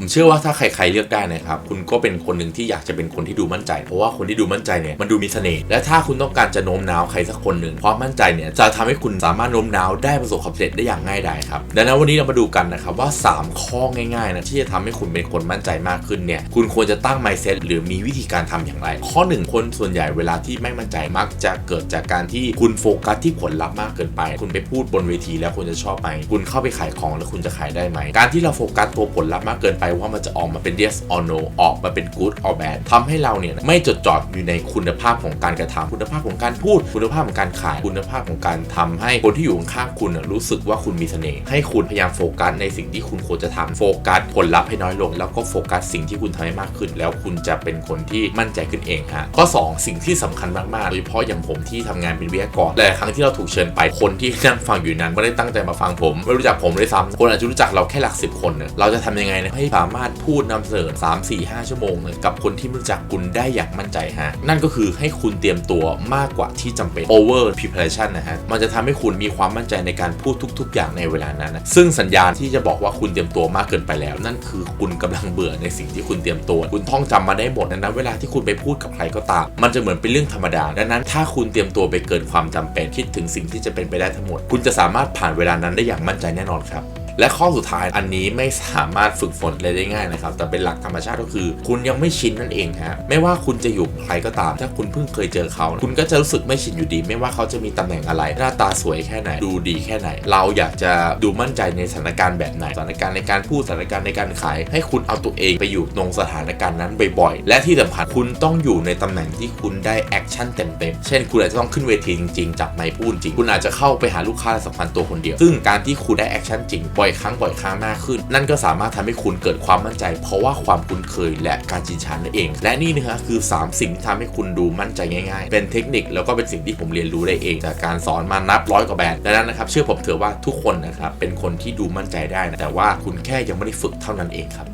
ผมเชื่อว่าถ้าใครๆเลือกได้นะครับคุณก็เป็นคนหนึ่งที่อยากจะเป็นคนที่ดูมั่นใจ เพราะว่าคนที่ดูมั่นใจเนี่ยมันดูมีเสน่ห์และถ้าคุณต้องการจะโน้มน้าวใครสักคนหนึ่งความมั่นใจเนี่ยจะทำให้คุณสามารถโน้มน้าวได้ประสบความสำเร็จได้อย่างง่ายดายครับดังนั้นวันนี้เรามาดูกันนะครับว่า 3 ข้อง่ายๆนะที่จะทำให้คุณเป็นคนมั่นใจมากขึ้นเนี่ยคุณควรจะตั้ง mindset หรือมีวิธีการทำอย่างไร ข้อหนึ่งคนส่วนใหญ่เวลาที่ไม่มั่นใจมักจะเกิดจากการที่คุณโฟกัสที่ผลลัพธ์มากเกินไป คุณไปพูดบนเวทีแล้วคุณจะชอบไหมคุณเข้าไปขายของแล้วคุณจะขายได้ไหมการที่เราโฟกัสตัวผลลัพธ์มากเกินไปว่ามันจะออกมาเป็น yes or no ออกมาเป็น good or bad ทำให้เราเนี่ยไม่จดจ่ออยู่ในคุณภาพของการกระทำคุณภาพของการพูด คุณภาพของการขาย คุณภาพของการทำให้คนที่อยู่ข้างคุณน่ะรู้สึกว่าคุณมีเสน่ห์ให้คุณพยายามโฟกัสในสิ่งที่คุณควรจะทำโฟกัสผลลัพธ์ให้น้อยลง แล้วก็โฟกัสสิ่งที่คุณทำให้มากขึ้น แล้วคุณจะเป็นคนที่มั่นใจขึ้นเองฮะข้อสองสิ่งที่สำคัญมากๆโดยเฉพาะอย่างผมที่ทำงานเป็นวิทยากรหลายครั้งที่เราถูกเชิญไปคนที่นั่งฟังอยู่นั้นไม่ได้ตั้งใจมาฟังผม ไม่รู้จักผมเลยซ้ำคนอาจจะรู้จักเราแค่หลักสิบคน เราจะทำยังไงให้สามารถพูดนำเสนอ3 4 5 ชั่วโมงเนี่ยกับคนที่ไม่รู้จักคุณได้อย่างมั่นใจฮะ นั่นก็คือให้คุณเตรียมตัวมากกว่าที่จำเป็น over preparation นะฮะ มันจะทำให้คุณมีความมั่นใจในการพูดทุก ๆ อย่างในเวลานั้นนะซึ่งสัญญาณที่จะบอกว่าคุณเตรียมตัวมากเกินไปแล้ว นั่นคือคุณกำลังเบื่อในสิ่งที่คุณเตรียมตัว คุณท่องจำมาได้หมดนั้นเวลาที่คุณไปพูดกับใครก็ตาม มันจะเหมือนเป็นเรื่องธรรมดา ดังนั้น ถ้าคุณเตรียมตัวไปเกินความจำเป็นคิดถึงสิ่งที่จะเป็นไปได้ทั้งหมด คุณจะสามารถผ่านเวลานั้นได้อย่างมั่นใจแน่นอนครับ และข้อสุดท้ายอันนี้ไม่สามารถฝึกฝนเลยได้ง่ายนะครับ แต่เป็นหลักธรรมชาติก็คือ คุณยังไม่ชินนั่นเองฮะไม่ว่าคุณจะอยู่ใครก็ตาม ถ้าคุณเพิ่งเคยเจอเขา คุณก็จะรู้สึกไม่ชินอยู่ดี ไม่ว่าเขาจะมีตำแหน่งอะไร หน้าตาสวยแค่ไหนดูดีแค่ไหน เราอยากจะดูมั่นใจในสถานการณ์แบบไหนสถานการณ์ในการพูดสถานการณ์ในการขาย ให้คุณเอาตัวเองไปอยู่ตรงสถานการณ์นั้นบ่อยๆและที่สำคัญคุณต้องอยู่ในตำแหน่งที่คุณได้แอคชั่นเต็มๆเช่นคุณอาจจะต้องขึ้นเวทีจริงๆจับไมค์พูดจริงคุณอาจจะเข้าไปหาลูกค้าสัมพันธ์ตัวคนเดียว ซึ่งการที่คุณได้แอคชั่นจริงบ่อยครั้งบ่อยครั้งมากขึ้น นั่นก็สามารถทำให้คุณเกิดความมั่นใจ เพราะว่าความคุ้นเคยและการชินชานั่นเอง และนี่นะฮะคือ 3 สิ่งที่ทำให้คุณดูมั่นใจง่าย ๆ เป็นเทคนิคแล้วก็เป็นสิ่งที่ผมเรียนรู้ได้เอง จากการสอนมานับร้อยกว่าแบรนด์ดังนั้นนะครับเชื่อผมเถอะว่าทุกคนนะครับเป็นคนที่ดูมั่นใจได้นะแต่ว่าคุณแค่ยังไม่ได้ฝึกเท่านั้นเองครับ